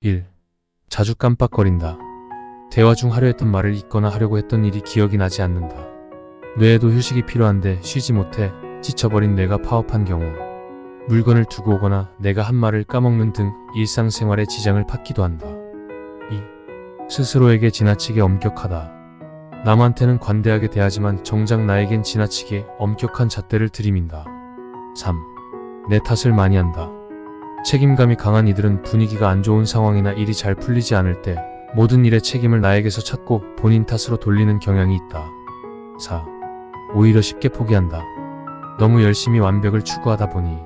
1. 자주 깜빡거린다. 대화 중 하려 했던 말을 잊거나 하려고 했던 일이 기억이 나지 않는다. 뇌에도 휴식이 필요한데 쉬지 못해 지쳐버린 뇌가 파업한 경우 물건을 두고 오거나 내가 한 말을 까먹는 등 일상생활에 지장을 받기도 한다. 2. 스스로에게 지나치게 엄격하다. 남한테는 관대하게 대하지만 정작 나에겐 지나치게 엄격한 잣대를 들이민다. 3. 내 탓을 많이 한다. 책임감이 강한 이들은 분위기가 안 좋은 상황이나 일이 잘 풀리지 않을 때 모든 일의 책임을 나에게서 찾고 본인 탓으로 돌리는 경향이 있다. 4. 오히려 쉽게 포기한다. 너무 열심히 완벽을 추구하다 보니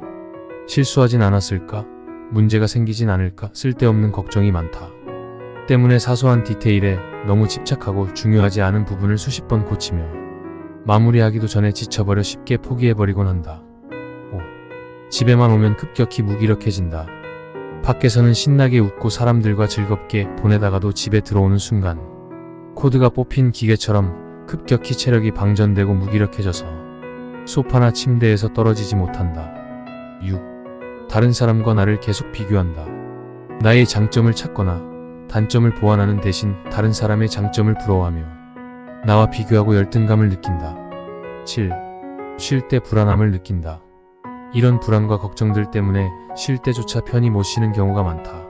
실수하진 않았을까? 문제가 생기진 않을까? 쓸데없는 걱정이 많다. 때문에 사소한 디테일에 너무 집착하고 중요하지 않은 부분을 수십 번 고치며 마무리하기도 전에 지쳐버려 쉽게 포기해버리곤 한다. 5. 집에만 오면 급격히 무기력해진다. 밖에서는 신나게 웃고 사람들과 즐겁게 보내다가도 집에 들어오는 순간 코드가 뽑힌 기계처럼 급격히 체력이 방전되고 무기력해져서 소파나 침대에서 떨어지지 못한다. 6. 다른 사람과 나를 계속 비교한다. 나의 장점을 찾거나 단점을 보완하는 대신 다른 사람의 장점을 부러워하며 나와 비교하고 열등감을 느낀다. 7. 쉴 때 불안함을 느낀다. 이런 불안과 걱정들 때문에 쉴 때조차 편히 못 쉬는 경우가 많다.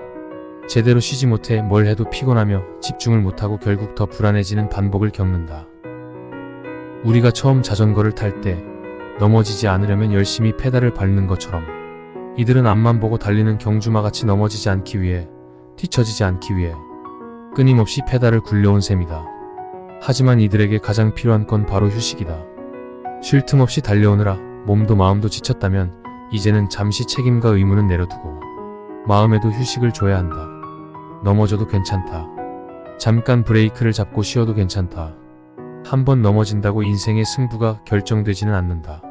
제대로 쉬지 못해 뭘 해도 피곤하며 집중을 못하고 결국 더 불안해지는 반복을 겪는다. 우리가 처음 자전거를 탈 때 넘어지지 않으려면 열심히 페달을 밟는 것처럼 이들은 앞만 보고 달리는 경주마같이 넘어지지 않기 위해 뒤처지지 않기 위해 끊임없이 페달을 굴려온 셈이다. 하지만 이들에게 가장 필요한 건 바로 휴식이다. 쉴 틈 없이 달려오느라 몸도 마음도 지쳤다면 이제는 잠시 책임과 의무는 내려두고 마음에도 휴식을 줘야 한다. 넘어져도 괜찮다. 잠깐 브레이크를 잡고 쉬어도 괜찮다. 한번 넘어진다고 인생의 승부가 결정되지는 않는다.